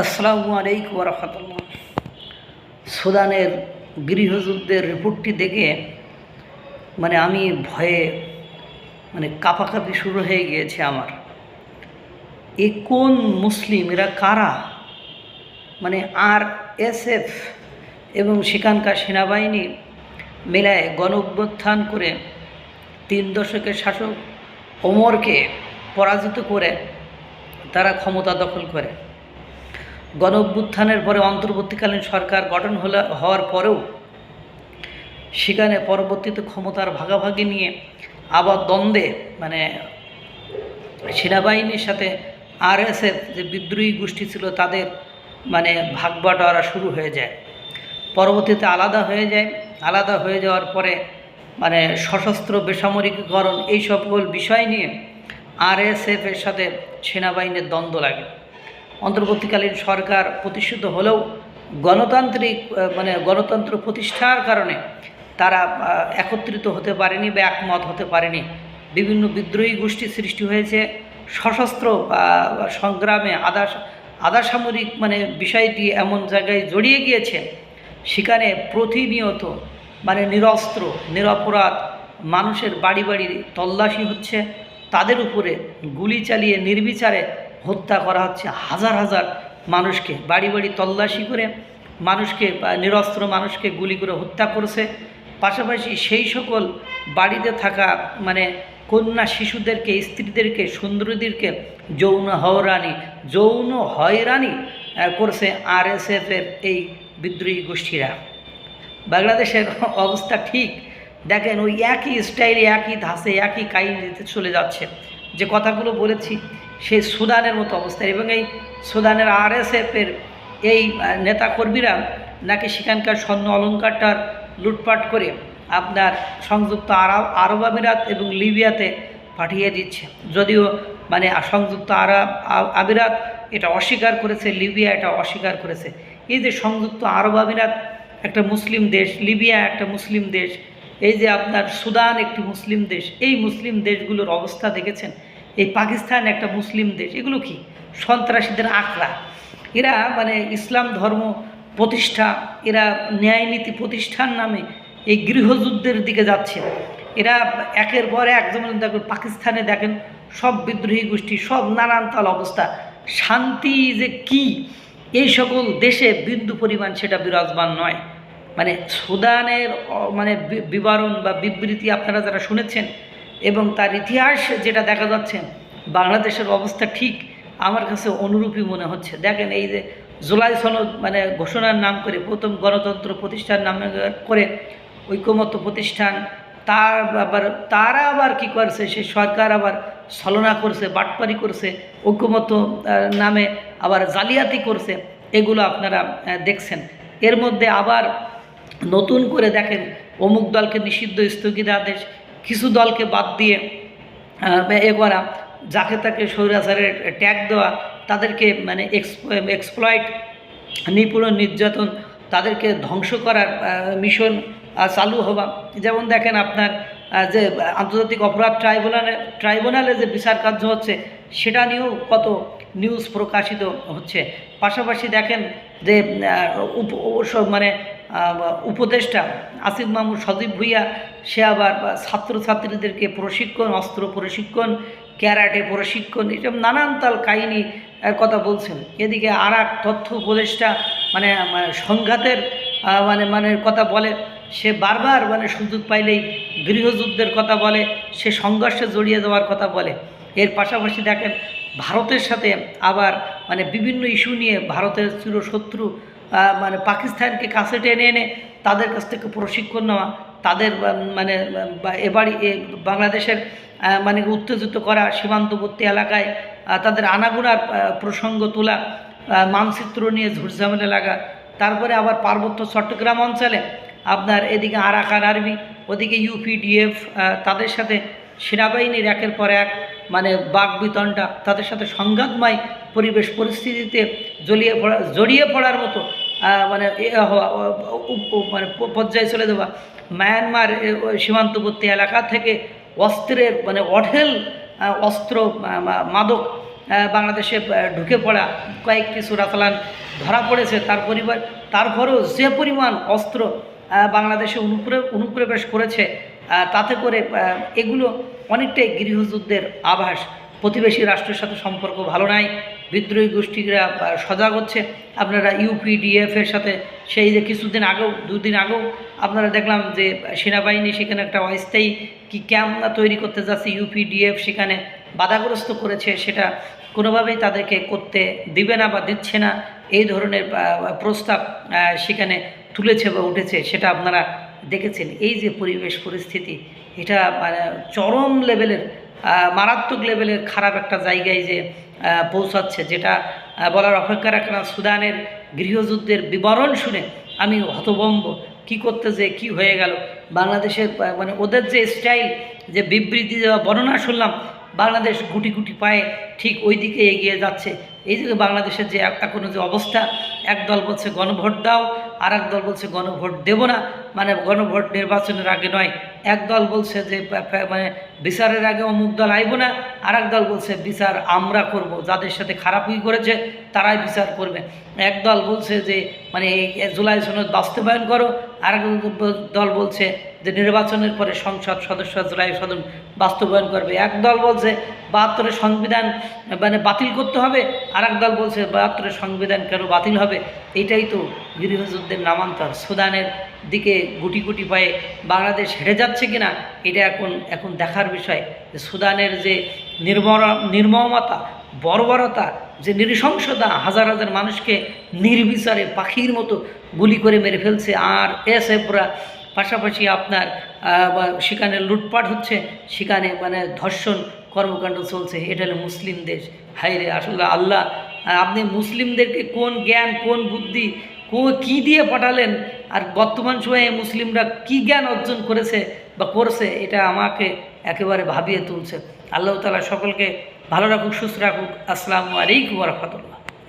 আসসালামু আলাইকুম রহমতুল্লাহ। সুদানের গৃহযুদ্ধের রিপোর্টটি দেখে মানে আমি ভয়ে মানে কাঁপাকাঁপি শুরু হয়ে গিয়েছে আমার। এ কোন মুসলিম? এরা কারা? মানে আর এসএফ এবং সেখানকার সেনাবাহিনী মেলায় গণ অভ্যুত্থান করে তিন দশকের শাসক ওমরকে পরাজিত করে তারা ক্ষমতা দখল করে। গণ অভ্যুত্থানের পরে অন্তর্বর্তীকালীন সরকার গঠন হলে, হওয়ার পরেও সেখানে পরবর্তীতে ক্ষমতার ভাগাভাগি নিয়ে আবার দ্বন্দ্বে মানে সেনাবাহিনীর সাথে আরএসএফ যে বিদ্রোহী গোষ্ঠী ছিল তাদের মানে ভাগ বাটোয়ারা শুরু হয়ে যায়। পরবর্তীতে আলাদা হয়ে যায়। আলাদা হয়ে যাওয়ার পরে মানে সশস্ত্র বেসামরিকীকরণ এই সকল বিষয় নিয়ে আরএসএফ এর সাথে সেনাবাহিনীর দ্বন্দ্ব লাগে। অন্তর্বর্তীকালীন সরকার প্রতিষ্ঠিত হলেও গণতান্ত্রিক মানে গণতন্ত্র প্রতিষ্ঠার কারণে তারা একত্রিত হতে পারেনি বা একমত হতে পারেনি। বিভিন্ন বিদ্রোহী গোষ্ঠী সৃষ্টি হয়েছে। সশস্ত্র সংগ্রামে আধা আধা সামরিক মানে বিষয়টি এমন জায়গায় জড়িয়ে গিয়েছে, সেখানে প্রতিনিয়ত মানে নিরস্ত্র, নিরপরাধ মানুষের বাড়ি বাড়ি তল্লাশি হচ্ছে। তাদের উপরে গুলি চালিয়ে, নির্বিচারে হত্যা করা হচ্ছে, হাজার হাজার মানুষকে, বাড়ি বাড়ি তল্লাশি করে মানুষকে নিরস্ত্র মানুষকে গুলি করে হত্যা করছে। পাশাপাশি সেই সকল বাড়িতে থাকা মানে কন্যা শিশুদেরকে, স্ত্রীদেরকে, সুন্দরীদেরকে যৌন হয়রানি যৌন হয়রানি করছে আরএসএফের এই বিদ্রোহী গোষ্ঠীরা। বাংলাদেশের অবস্থা ঠিক। দেখেন, ওই একই স্টাইলে একই ধাসে একই কাহিনীতে চলে যাচ্ছে। যে কথাগুলো বলেছি সেই সুদানের মতো অবস্থা এবং এই সুদানের আরএসএফের এই নেতাকর্মীরা নাকি সেখানকার স্বর্ণ অলঙ্কারটার লুটপাট করে আপনার সংযুক্ত আরব আরব আমিরাত এবং লিবিয়াতে পাঠিয়ে দিচ্ছে। যদিও মানে সংযুক্ত আরব আমিরাত এটা অস্বীকার করেছে, লিবিয়া এটা অস্বীকার করেছে। এই যে সংযুক্ত আরব আমিরাত একটা মুসলিম দেশ, লিবিয়া একটা মুসলিম দেশ, এই যে আপনার সুদান একটি মুসলিম দেশ, এই মুসলিম দেশগুলোর অবস্থা দেখেছেন? এই পাকিস্তান, একটা মুসলিম দেশ, এগুলো কি? সন্ত্রাসীদের আঁকড়া এরা মানে ইসলাম ধর্ম প্রতিষ্ঠা, এরা ন্যায় নীতি প্রতিষ্ঠান নামে এই গৃহযুদ্ধের দিকে যাচ্ছে। এরা একের পর এক যেমন দেখেন, পাকিস্তানে দেখেন, সব বিদ্রোহী গোষ্ঠী, সব নানান তাল অবস্থা। শান্তি যে কি? এই সকল দেশে বিন্দু পরিমাণ সেটা বিরাজমান নয়। মানে সুদানের মানে বিবরণ বা বিবৃতি আপনারা যারা শুনেছেন এবং তার ইতিহাস যেটা দেখা যাচ্ছে বাংলাদেশের অবস্থা ঠিক আমার কাছে অনুরূপই মনে হচ্ছে। দেখেন এই যে জুলাই সনদ মানে ঘোষণার নাম করে প্রথম গণতন্ত্র প্রতিষ্ঠান নাম করে ঐক্যমত্য প্রতিষ্ঠান তার আবার তারা আবার কি করছে সে সরকার আবার ছলনা করছে বাটপারি করছে ঐক্যমত্য আহ, নামে আবার জালিয়াতি করছে এগুলো আপনারা দেখছেন। এর মধ্যে আবার নতুন করে দেখেন অমুক দলকে নিষিদ্ধ স্থগিতাদেশ কিছু দলকে বাদ দিয়ে এ করা যাকে তাকে স্বৈরাচারের ট্যাগ দেওয়া, তাদেরকে মানে এক্সপ্লয়েট নিপুণ নির্যাতন, তাদেরকে ধ্বংস করার মিশন চালু হওয়া। যেমন দেখেন আপনার যে আন্তর্জাতিক অপরাধ ট্রাইব্যুনালে ট্রাইব্যুনালে যে বিচার কার্য হচ্ছে, সেটা নিয়েও কত নিউজ প্রকাশিত হচ্ছে। পাশাপাশি দেখেন যে মানে উপদেষ্টা আসিফ মাহমুদ সদীপ ভুইয়া, সে আবার ছাত্রছাত্রীদেরকে প্রশিক্ষণ, অস্ত্র প্রশিক্ষণ, ক্যারাটে প্রশিক্ষণ এসব নানান তাল কাহিনী কথা বলছেন। এদিকে আর এক তথ্য উপদেষ্টা মানে সংঘাতের মানে মানে কথা বলে, সে বারবার মানে সুযোগ পাইলেই গৃহযুদ্ধের কথা বলে, সে সংঘর্ষে জড়িয়ে দেওয়ার কথা বলে। এর পাশাপাশি দেখেন, ভারতের সাথে আবার মানে বিভিন্ন ইস্যু নিয়ে ভারতের চিরশত্রু মানে পাকিস্তানকে কাছে টেনে এনে তাদের কাছ থেকে প্রশিক্ষণ নেওয়া, তাদের মানে এবারই বাংলাদেশের মানে উত্তেজিত করা, সীমান্তবর্তী এলাকায় তাদের আনাগোনার প্রসঙ্গ তোলা মানচিত্র নিয়ে ঝুটঝামেলা লাগা, তারপরে আবার পার্বত্য চট্টগ্রাম অঞ্চলে আপনার এদিকে আরাকান আর্মি ওদিকে ইউপিডিএফ তাদের সাথে সেনাবাহিনীর একের পর এক মানে বাঘ বিতনটা তাদের সাথে সংঘাতময় পরিবেশ পরিস্থিতিতে জড়িয়ে পড়া, জড়িয়ে পড়ার মতো মানে হওয়া মানে পর্যায়ে চলে দেওয়া মায়ানমার সীমান্তবর্তী এলাকা থেকে অস্ত্রের মানে অঢেল অস্ত্র মাদক বাংলাদেশে ঢুকে পড়া কয়েকটি সুরাতালান ধরা পড়েছে। তার পরিবার তারপরেও যে পরিমাণ অস্ত্র বাংলাদেশে অনুপ্রে, অনুপ্রবেশ করেছে তাতে করে এগুলো অনেকটাই গৃহযুদ্ধের আভাস। প্রতিবেশী রাষ্ট্রের সাথে সম্পর্ক ভালো নাই। বিদ্রোহী গোষ্ঠীরা সজাগ হচ্ছে। আপনারা ইউপিডিএফ এর সাথে সেই যে কিছুদিন আগেও, দুদিন আগেও আপনারা দেখলাম যে সেনাবাহিনী সেখানে একটা অস্থায়ী কি ক্যাম্প তৈরি করতে যাচ্ছে ইউপিডিএফ সেখানে বাধাগ্রস্ত করেছে, সেটা কোনোভাবেই তাদেরকে করতে দিবে না বা দিচ্ছে না। এই ধরনের প্রস্তাব সেখানে তুলেছে বা উঠেছে, সেটা আপনারা দেখেছেন। এই যে পরিবেশ পরিস্থিতি, এটা মানে চরম লেভেলের মারাত্মক লেভেলের খারাপ একটা জায়গায় যে পৌঁছাচ্ছে, যেটা বলার অপেক্ষা রাখে না। সুদানের গৃহযুদ্ধের বিবরণ শুনে আমি হতবম্ব কি করতে যে, কি হয়ে গেল? বাংলাদেশের মানে ওদের যে স্টাইল যে বিবৃতি দেওয়া বর্ণনা শুনলাম বাংলাদেশ গুটি গুটি পায়ে ঠিক ওই দিকে এগিয়ে যাচ্ছে। এই যে বাংলাদেশের যে এক- এখনও যে অবস্থা, এক দল বলছে গণভোট দাও আর এক দল বলছে গণভোট দেব না। মানে গণভোট নির্বাচনের আগে নয়, এক দল বলছে যে মানে বিচারের আগে অমুক দল আইব না আর এক দল বলছে বিচার আমরা করব, যাদের সাথে খারাপই করেছে তারাই বিচার করবে। এক দল বলছে যে মানে জুলাই সনদ বাস্তবায়ন করো আর দল বলছে যে নির্বাচনের পরে সংসদ সদস্য জুলাই সদন বাস্তবায়ন করবে। এক দল বলছে বাহাত্তরের সংবিধান মানে বাতিল করতে হবে আর দল বলছে বাহাত্তরের সংবিধান কেন বাতিল হবে? এটাই তো গৃহযুদ্ধের নামান্তর। সুদানের দিকে গুটি গুটি পায়ে বাংলাদেশ হেরে যাচ্ছে কিনা, এটা এখন এখন দেখার বিষয়। যে সুদানের যে নির্মরা, নির্মমতা, বর্বরতা, যে নৃশংসতা, হাজার হাজার মানুষকে নির্বিচারে পাখির মতো গুলি করে মেরে ফেলছে আর এস এফরা পাশাপাশি আপনার সেখানে লুটপাট হচ্ছে, সেখানে মানে ধর্ষণ কর্মকাণ্ড চলছে, এটা হলো মুসলিম দেশ হাইরে আসলে আল্লাহ আপনি মুসলিমদেরকে কোন জ্ঞান, কোন বুদ্ধি, কো, কী দিয়ে পাঠালেন, আর বর্তমান সময়ে মুসলিমরা কি জ্ঞান অর্জন করেছে বা করছে, এটা আমাকে একেবারে ভাবিয়ে তুলছে। আল্লাহ তালা সকলকে ভালো রাখুক, সুস্থ রাখুক। আসসালামু আলাইকুম রহমতুল্লাহ।